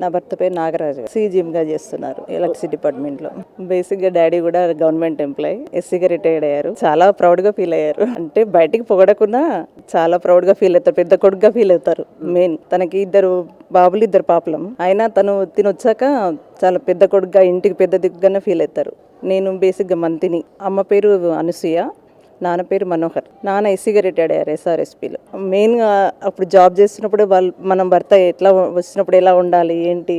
నా భర్త పేరు నాగరాజు సీజీఎం గా చేస్తున్నారు ఎలక్ట్రిసిటీ డిపార్ట్మెంట్లో. బేసిక్గా డాడీ కూడా గవర్నమెంట్ ఎంప్లాయ్ ఎస్సీగా రిటైర్డ్ అయ్యారు. చాలా ప్రౌడ్గా ఫీల్ అయ్యారు. అంటే బయటికి పొగడకున్నా చాలా ప్రౌడ్గా ఫీల్ అవుతారు పెద్ద కొడుకుగా ఫీల్ అవుతారు. మెయిన్ తనకి ఇద్దరు బాబులు ఇద్దరు పాపలం. అయినా తను తినొచ్చాక చాలా పెద్ద కొడుకుగా ఇంటికి పెద్ద దిగ్గానే ఫీల్ అవుతారు. నేను బేసిక్గా మంతిని. అమ్మ పేరు అనసూయ. నాన్న పేరు మనోహర్. నాన్న ఎస్సీగా రిటైర్డ్ అయ్యారు ఎస్ఆర్ఎస్పీలో మెయిన్గా అప్పుడు జాబ్ చేస్తున్నప్పుడు వాళ్ళు మనం భర్త ఎట్లా వచ్చినప్పుడు ఎలా ఉండాలి ఏంటి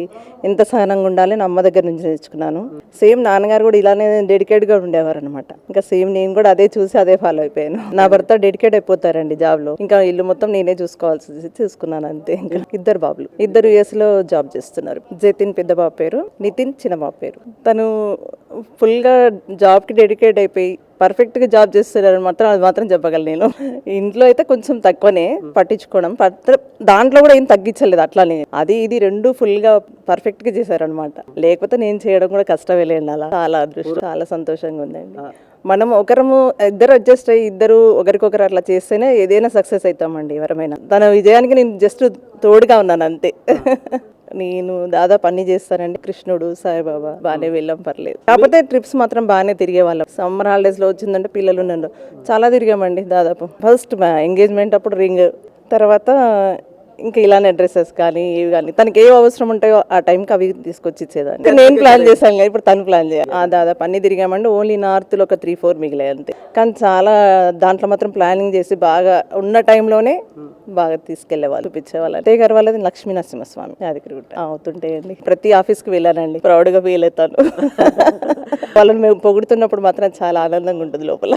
ఎంత సహనంగా ఉండాలి అని అమ్మ దగ్గర నుంచి నేర్చుకున్నాను. సేమ్ నాన్నగారు కూడా ఇలానే డెడికేట్గా ఉండేవారు అనమాట ఇంకా సేమ్ నేను కూడా అదే చూసి అదే ఫాలో అయిపోయాను. నా భర్త డెడికేట్ అయిపోతారండి జాబ్లో. ఇంకా ఇల్లు మొత్తం నేనే చూసుకోవాల్సి చూసుకున్నాను అంతే ఇంకా. ఇద్దరు బాబులు. ఇద్దరు యూఎస్లో జాబ్ చేస్తున్నారు. జతిన్ పెద్ద బాబు పేరు నితిన్ చిన్న బాబు పేరు. తను ఫుల్గా జాబ్కి డెడికేట్ అయిపోయి పర్ఫెక్ట్గా జాబ్ చేస్తున్నారు మాత్రం అది మాత్రం చెప్పగలను నేను. ఇంట్లో అయితే కొంచెం తక్కువనే పట్టించుకోవడం. పట్ట దాంట్లో కూడా ఏం తగ్గించలేదు అట్లానే. అది ఇది రెండు ఫుల్గా పర్ఫెక్ట్గా చేశారనమాట లేకపోతే నేను చేయడం కూడా కష్టమే లేండి అలా. చాలా అదృష్టం చాలా సంతోషంగా ఉందండి. మనం ఒకరము ఇద్దరు అడ్జస్ట్ అయ్యి ఇద్దరు ఒకరికొకరు అట్లా చేస్తేనే ఏదైనా సక్సెస్ అవుతామండి ఎవరమైనా. తన విజయానికి నేను జస్ట్ తోడుగా ఉన్నాను అంతే. నేను దాదాపు అన్ని చేస్తానండి. కృష్ణుడు సాయిబాబా బాగానే వెళ్ళాం పర్లేదు. కాకపోతే ట్రిప్స్ మాత్రం బాగానే తిరిగే వాళ్ళం. సమ్మర్ హాలిడేస్లో వచ్చిందంటే పిల్లలు నన్ను చాలా తిరిగామండి దాదాపు. ఫస్ట్ ఎంగేజ్మెంట్ అప్పుడు రింగ్. తర్వాత ఇంకా ఇలానే డ్రెస్సెస్ కానీ ఇవి కానీ. తనకి ఏ అవసరం ఉంటాయో ఆ టైంకి అవి తీసుకొచ్చి ఇచ్చేదాన్ని నేను ప్లాన్ చేశాను కానీ ఇప్పుడు తను ప్లాన్ చేయాలి. ఆ దాదాపు అన్ని తిరిగామండి. ఓన్లీ నార్త్లో ఒక త్రీ ఫోర్ మిగిలాయి అంతే. కానీ చాలా దాంట్లో మాత్రం ప్లానింగ్ చేసి బాగా ఉన్న టైంలోనే బాగా తీసుకెళ్ళేవాళ్ళు చూపించేవాళ్ళు అంటే గారు వాళ్ళది లక్ష్మీ నరసింహస్వామి యాదగిరిగుట్ట. అవుతుంటాయండి. ప్రతి ఆఫీస్కి వెళ్ళానండి ప్రౌడ్గా ఫీల్ అవుతాను. వాళ్ళని మేము పొగుడుతున్నప్పుడు మాత్రం చాలా ఆనందంగా ఉంటుంది లోపల.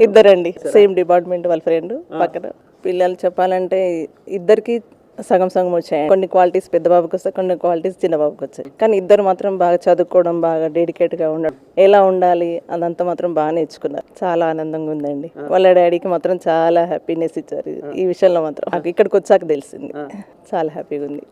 ఇద్దరండి. సేమ్ డిపార్ట్మెంట్ వాళ్ళ ఫ్రెండ్ పక్కన. పిల్లలు చెప్పాలంటే ఇద్దరికి సగం సగం వచ్చాయి. కొన్ని క్వాలిటీస్ పెద్ద బాబుకి వస్తాయి కొన్ని క్వాలిటీస్ చిన్న బాబుకి వచ్చాయి కానీ ఇద్దరు మాత్రం బాగా చదువుకోవడం బాగా డెడికేట్గా ఉండడం ఎలా ఉండాలి అదంతా మాత్రం బాగా నేర్చుకున్నారు. చాలా ఆనందంగా ఉందండి. వాళ్ళ డాడీకి మాత్రం చాలా హ్యాపీనెస్ ఇచ్చారు. ఈ విషయంలో మాత్రం నాకు ఇక్కడికి వచ్చాక తెలిసింది. చాలా హ్యాపీగా ఉంది.